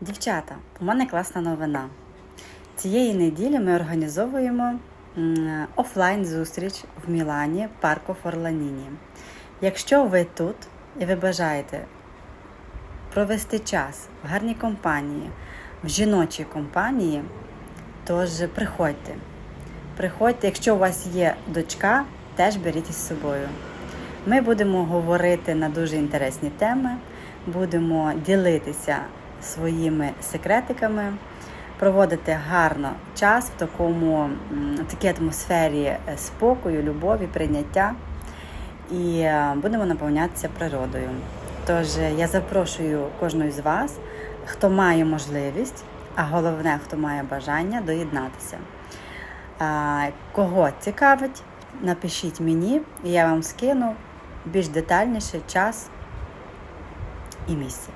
Дівчата, у мене класна новина. Цієї неділі ми організовуємо офлайн-зустріч в Мілані, парку Форланіні. Якщо ви тут і ви бажаєте провести час в гарній компанії, в жіночій компанії, тож приходьте. Приходьте, якщо у вас є дочка, теж беріть із собою. Ми будемо говорити на дуже інтересні теми, будемо ділитися своїми секретиками, проводити гарно час в такому в такій атмосфері е, спокою, любові, прийняття і е, будемо наповнятися природою. Тож е, я запрошую кожного з вас, хто має можливість, а головне, хто має бажання доєднатися. Кого цікавить, напишіть мені, і я вам скину більш детальніше час і місце.